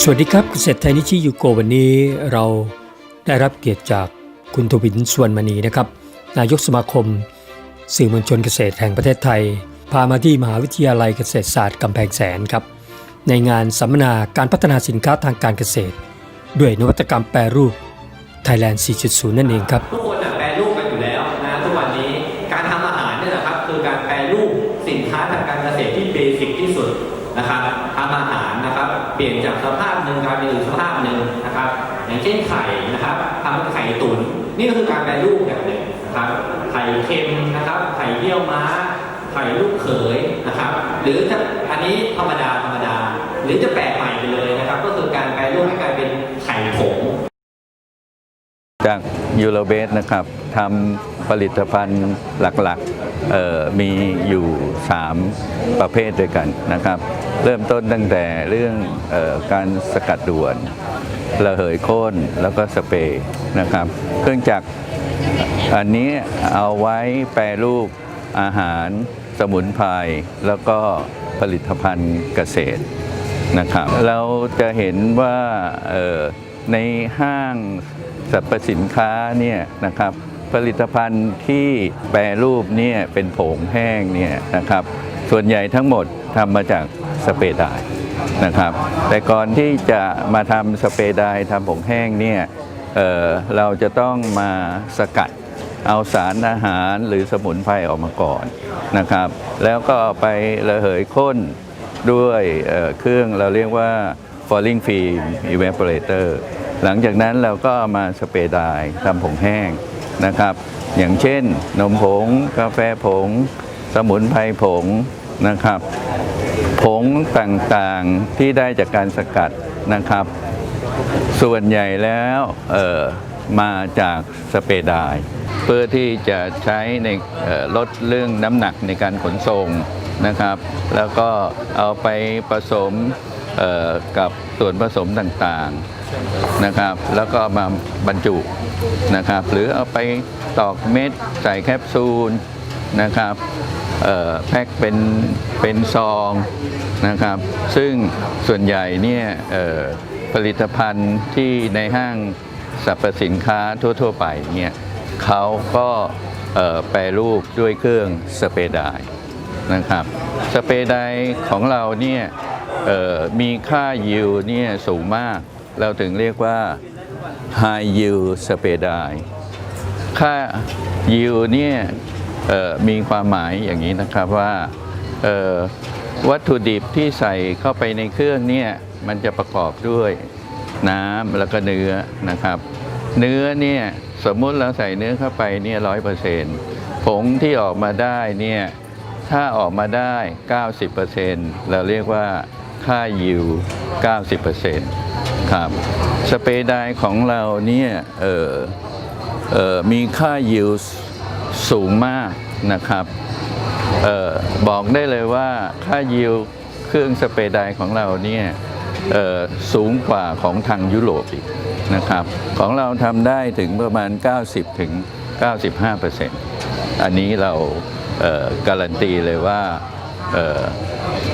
สวัสดีครับเกษตรไทยนิชิยูโกวันนี้เราได้รับเกียรติจากคุณทวินสวนมณีนะครับ นายกสมาคม สื่อมวลชนเกษตรแห่งประเทศไทย พามาที่มหาวิทยาลัยเกษตรศาสตร์กำแพงแสนครับ ในงานสัมมนาการพัฒนาสินค้าทางการเกษตร ด้วยนวัตกรรมแปรรูป Thailand 4.0 นั่นเองครับทุกคนน่ะแปรรูปกันอยู่แล้วนะทุกวันนี้การทำอาหารเนี่ยนะครับคือการแปรรูปสินค้าทางการเกษตรที่เบสิกที่สุดนะครับทำอาหาร เปลี่ยนจากสภาพหนึ่งกลายเป็นอีกสภาพหนึ่งนะครับ อย่างเช่นไข่นะครับทำเป็นไข่ตุ๋นนี่ก็คือการแปรรูปแบบหนึ่งนะครับไข่เค็มนะครับ ไข่เยี่ยวม้า ไข่ลูกเขยนะครับ หรือจะอันนี้ธรรมดาธรรมดา หรือจะแปลกใหม่ไปเลยนะครับ ก็คือการแปรรูปให้กลาย จากยูโรเบสนะครับทำผลิตภัณฑ์หลักๆมีอยู่ 3 ประเภทด้วยกันนะครับ เริ่มต้นตั้งแต่เรื่องออการสกัดด่วนระเหยโค่นแล้วก็สเปรย์นะครับ เครื่องจักรอันนี้เอาไว้แปรรูปอาหารสมุนไพรแล้วก็ผลิตภัณฑ์เกษตรนะครับ เราจะเห็นว่าในห้าง สรรพสินค้าเนี่ยนะครับผลิตภัณฑ์ที่แปรรูปเนี่ยเป็นผงแห้งเนี่ยนะครับ ส่วนใหญ่ทั้งหมดทำมาจากสเปรย์ไดร์นะครับ แต่ก่อนที่จะมาทำสเปรย์ไดร์ทำผงแห้งเนี่ยเเราจะต้องมาสกัดเอาสารอาหารหรือสมุนไพรออกมาก่อนนะครับ แล้วก็ไประเหยข้นด้วยเเครื่องเราเรียกว่า falling film evaporator หลังจากนั้นเราก็มาสเปรย์ดร์ทำผงแห้งนะครับ อย่างเช่น นมผง กาแฟผง สมุนไพรผงนะครับ ผงต่างๆที่ได้จากการสกัดนะครับ ส่วนใหญ่แล้วเอ่อมาจากสเปรย์ดร์เพื่อที่จะใช้ในลดเรื่องน้ำหนักในการขนส่งนะครับ แล้วก็เอาไปผสม กับส่วนผสมต่างๆนะครับ แล้วก็มาบรรจุนะครับ หรือเอาไปตอกเม็ดใส่แคปซูลนะครับแพ็คเป็นเป็นซองนะครับ ซึ่งส่วนใหญ่เนี่ยผลิตภัณฑ์ที่ในห้างสรรพสินค้าทั่ว ๆ ไปเนี่ยเขาก็แปรรูปด้วยเครื่องสเปรดร์นะครับ สเปรดร์ของเราเนี่ย มีค่ายิวเนี่ยสูงมาก เราถึงเรียกว่า High Yield Spray Dye ค่ายิวเนี่ยมีความหมายอย่างนี้นะครับว่าวัตถุดิบที่ใส่เข้าไปในเครื่องเนี่ยมันจะประกอบด้วยน้ำแล้วก็เนื้อนะครับ เนื้อเนี่ยสมมุติเราใส่เนื้อเข้าไปเนี่ยร้อยเปอร์เซ็นต์ผงที่ออกมาได้เนี่ยถ้าออกมาได้ 90%เราเรียกว่า ค่ายิว 90%ครับสเปดร์ของเราเนี่ยเออเออมีค่ายิวสูงมากนะครับเออบอกได้เลยว่าค่ายิวเครื่องสเปดร์ของเราเนี่ยเออสูงกว่าของทางยุโรปอีกนะครับ ของเราทำได้ถึงประมาณ 90 ถึง 95%อันนี้เราเออการันตีเลยว่า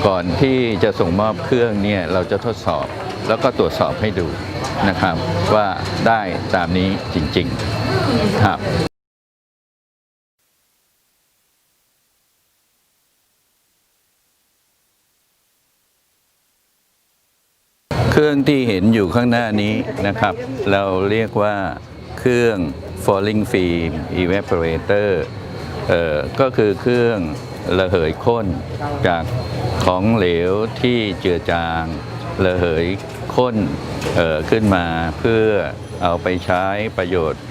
ก่อนที่จะส่งมอบเครื่องเนี่ยเราจะทดสอบแล้วก็ตรวจสอบให้ดูนะครับว่าได้ตามนี้จริงๆครับเครื่องที่เห็นอยู่ข้างหน้านี้นะครับ เราเรียกว่าเครื่อง falling film evaporator เอ่อก็คือเครื่อง ระเหยข้นจากของเหลวที่เจือจางระเหยข้นออขึ้นมาเพื่อเอาไปใช้ประโยชน์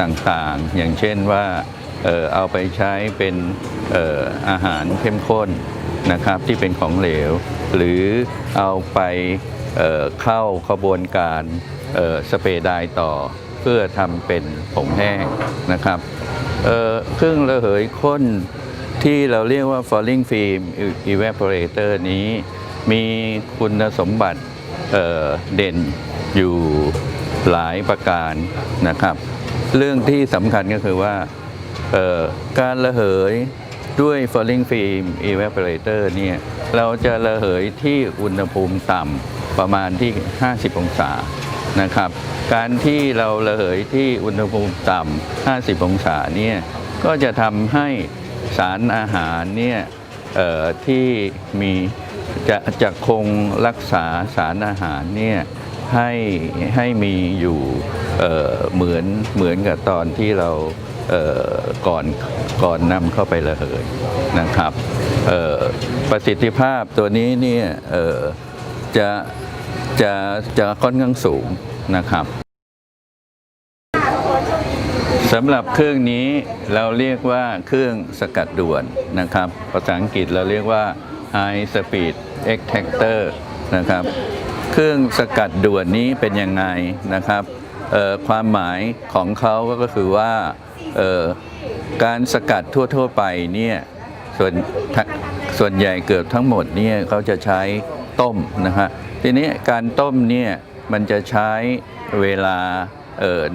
ต่างๆ อย่างเช่นว่าเอาไปใช้เป็นอาหารเข้มข้นนะครับที่เป็นของเหลว หรือเอาไปเข้าขบวนการสเปรย์ไดร์ต่อเพื่อทำเป็นผงแห้งนะครับเครื่องระเหยข้น ที่เราเรียกว่า falling film evaporator นี้มีคุณสมบัติเเด่นอยู่หลายประการนะครับ เรื่องที่สำคัญก็คือว่าการระเหยด้วย falling film evaporator เนี่ยเราจะระเหยที่อุณหภูมิต่ำประมาณที่ 50 องศานะครับ การที่เราระเหยที่อุณหภูมิต่ำ50 องศาเนี่ยก็จะทำให้ สารอาหารเนี่ยที่มีจะจะคงรักษาสารอาหารเนี่ยให้ให้มีอยู่เเหมือนเหมือนกับตอนที่เราเก่อนก่อนนำเข้าไประเหยนะครับประสิทธิภาพตัวนี้เนี่ยจะจะจะค่อนข้างสูงนะครับ สำหรับเครื่องนี้เราเรียกว่าเครื่องสกัดด่วนนะครับ ภาษาอังกฤษเราเรียกว่า High Speed Extractor นะครับ เครื่องสกัดด่วนนี้เป็นยังไงนะครับความหมายของเขาก็คือว่าการสกัดทั่ว ๆ ไปเนี่ยส่วนส่วนใหญ่เกือบทั้งหมดเนี่ยเขาจะใช้ต้มนะฮะทีนี้การต้มเนี่ยมันจะใช้เวลา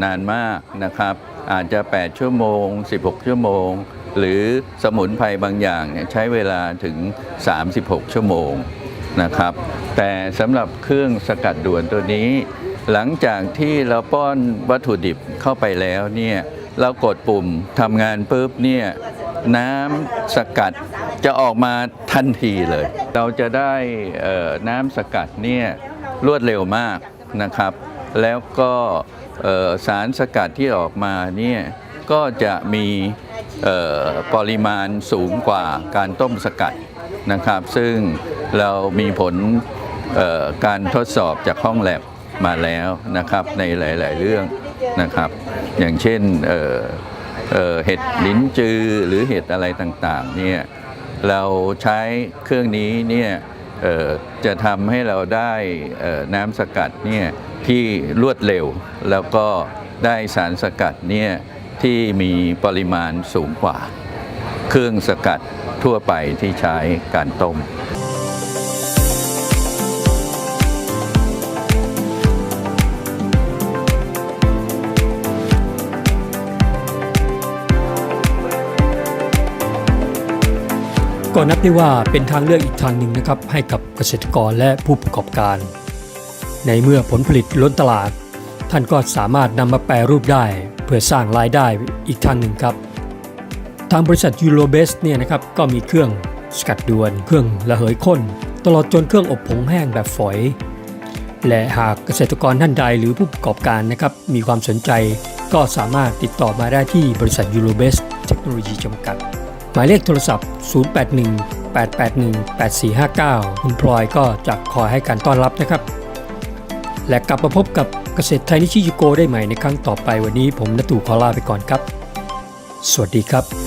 นานมากนะครับ อาจจะ 8 ชั่วโมง 16 ชั่วโมง หรือสมุนไพรบางอย่างเนี่ยใช้เวลาถึง 36 ชั่วโมงนะครับ แต่สำหรับเครื่องสกัดด่วนตัวนี้ หลังจากที่เราป้อนวัตถุดิบเข้าไปแล้วเนี่ยเรากดปุ่มทำงานปุ๊บเนี่ยน้ำสกัดจะออกมาทันทีเลย เราจะได้น้ำสกัดเนี่ยรวดเร็วมากนะครับ แล้วก็ สารสกัดที่ออกมาเนี่ยก็จะมีปริมาณสูงกว่าการต้มสกัดนะครับ ซึ่งเรามีผลการทดสอบจากห้องแลบมาแล้วนะครับในหลาย ๆ เรื่องนะครับ อย่างเช่นเเเห็ดลิ้นจือหรือเห็ดอะไรต่าง ๆ เนี่ยเราใช้เครื่องนี้เนี่ยจะทำให้เราได้น้ำสกัดเนี่ย ที่รวดเร็ว แล้วก็ได้สารสกัดเนี่ยที่มีปริมาณสูงกว่า เครื่องสกัดทั่วไปที่ใช้การต้มก็นับได้ว่าเป็นทางเลือกอีกทางหนึ่งนะครับให้กับเกษตรกรและผู้ประกอบการ ในเมื่อผลผลิตล้นตลาด ท่านก็สามารถนำมาแปรรูปได้ เพื่อสร้างรายได้อีกทางหนึ่งครับ ทางบริษัทยูโรเบสเนี่ยนะครับก็มีเครื่องสกัดด่วน เครื่องระเหยข้น ตลอดจนเครื่องอบผงแห้งแบบฝอย และหากเกษตรกรท่านใดหรือผู้ประกอบการนะครับมีความสนใจก็สามารถติดต่อมาได้ที่บริษัทยูโรเบสเทคโนโลยีจำกัด หมายเลขโทรศัพท์ 0818818459 คุณพลอยก็จะคอยให้การต้อนรับนะครับ และกลับมาพบกับเกษตรไทยนิชิยูโกได้ใหม่ในครั้งต่อไปวันนี้ผมนตู่ขอลาไปก่อนครับ สวัสดีครับ